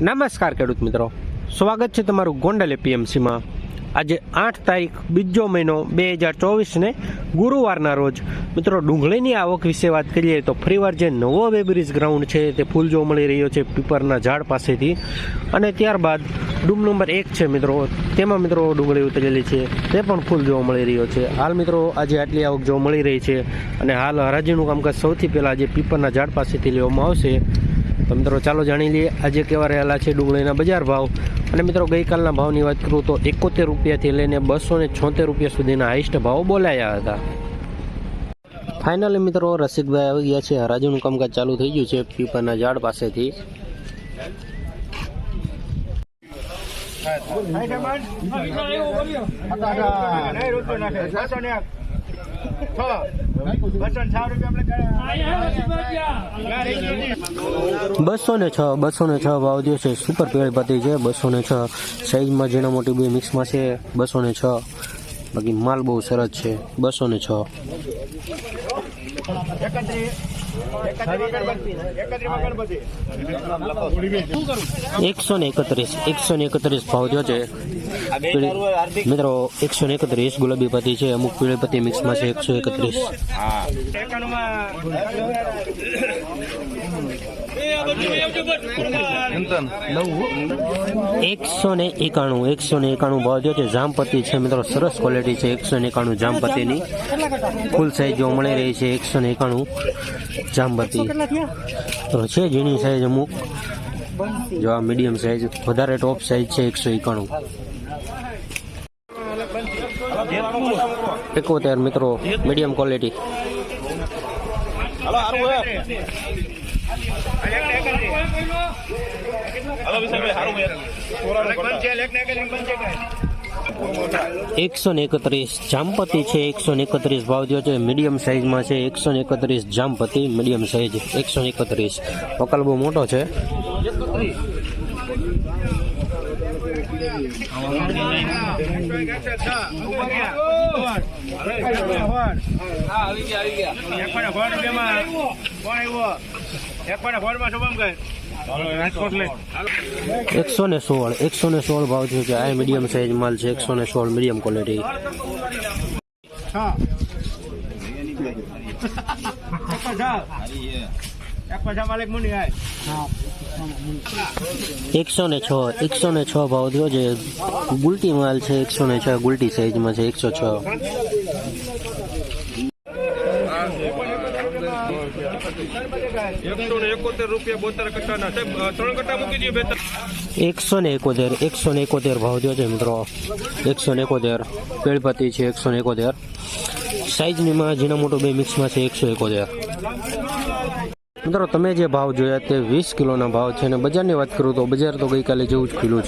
નમસ્કાર ખેડૂત મિત્રો. સ્વાગત છે તમારું ગોંડલ એપીએમસીમાં આજે આઠ તારીખ બીજો મહિનો બે હજાર ચોવીસને ગુરુવારના રોજ. મિત્રો, ડુંગળીની આવક વિશે વાત કરીએ તો ફરીવાર જે નવો વેબ્રિજ ગ્રાઉન્ડ છે તે ફૂલ જોવા મળી રહ્યો છે પીપરના ઝાડ પાસેથી. અને ત્યારબાદ ડૂમ નંબર એક છે મિત્રો, તેમાં મિત્રો ડુંગળી ઉતરેલી છે, તે પણ ફૂલ જોવા મળી રહ્યો છે. હાલ મિત્રો, આજે આટલી આવક જોવા મળી રહી છે અને હાલ હરાજીનું કામકાજ સૌથી પહેલાં જે પીપરના ઝાડ પાસેથી લેવામાં આવશે. તો મિત્રો ચાલો જાણી લઈએ, આજે કેવા રહેલા છે ડુંગળીના બજાર ભાવ. અને મિત્રો ગઈકાલના ભાવની વાત કરું તો એકોતેર રૂપિયાથી લઈને બસો ને છોતેર રૂપિયા સુધીના હાઈસ્ટ ભાવ બોલાયા હતા. ફાઇનલી મિત્રો રસિકભાઈ આવી ગયા છે, હરાજીનું કામકાજ ચાલુ થઈ ગયું છે પીપરના ઝાડ પાસેથી. બસો ને છ બસો ને છ ભાવ જે છે. સુપર પેળપતિ છે બસો ને છ સાઈઝમાં ઝીણા મોટી બે મિક્સમાં છે બસો ને છ. બાકી માલ બહુ સરસ છે બસો ને છ એકસો ને એકત્રીસ, એકસો ને એકત્રીસ ભાવ થયો છે. મિત્રો, એકસો ને એકત્રીસ, ગુલાબી પતિ છે, અમુક પીળી પતિ મિક્સમાં છે, એકસો એકત્રીસ. એકસો ને એકાણું, એકસો ને એકાણું ભાવ થયો છે. જામપતિ છે, મિત્રો, સરસ ક્વોલિટી છે, એકસો ને એકાણું જામપતિની ફૂલ સાઈઝ જો મળી રહી છે, એકસો ને એકાણું. જામપતિ તો છે જીણી સાઈઝ અમુક. જો આ મીડિયમ સાઈઝ વધારે ટોપ સાઈઝ છે એકસો એકાણું. એકોતેર મિત્રો મીડિયમ ક્વોલિટી એકસો ને એકત્રીસ જામપતિ છે, એકસો ને એકત્રીસ ભાવ થયો છે, મીડિયમ સાઇઝમાં છે, એકસો ને એકત્રીસ જામપતિ, મીડિયમ સાઇઝ એકસો ને એકત્રીસ. વકલ બહુ મોટો છે. એકસો ને સોળ, એકસો ને સોળ ભાવ છે આ મીડિયમ સાઈઝ માલ છે, એકસો ને સોળ મીડિયમ ક્વોલિટી એકસો ને છ, એકસો ને છ ભાવ થયો છે. ગુલટી માલ છે, એકસો ને છ, ગુલટી સાઈઝમાં છે, એકસો છ. એકસો ને એકોતેર રૂપિયા એકસો ને એકોતેર ભાવ જો છે મિત્રો. એકસો ને એકોતેર પેળપતિ છે એકસો ને એકોતેર. સાઈઝનીમાં જીના મોટો બે મિક્સમાં છે એકસો એકોતેર. મિત્રો, તમે જે ભાવ જોયા તે વીસ કિલોના ભાવ છે અને બજારની વાત કરું તો બજાર તો ગઈકાલે જેવું જ ખુલ્લું છે.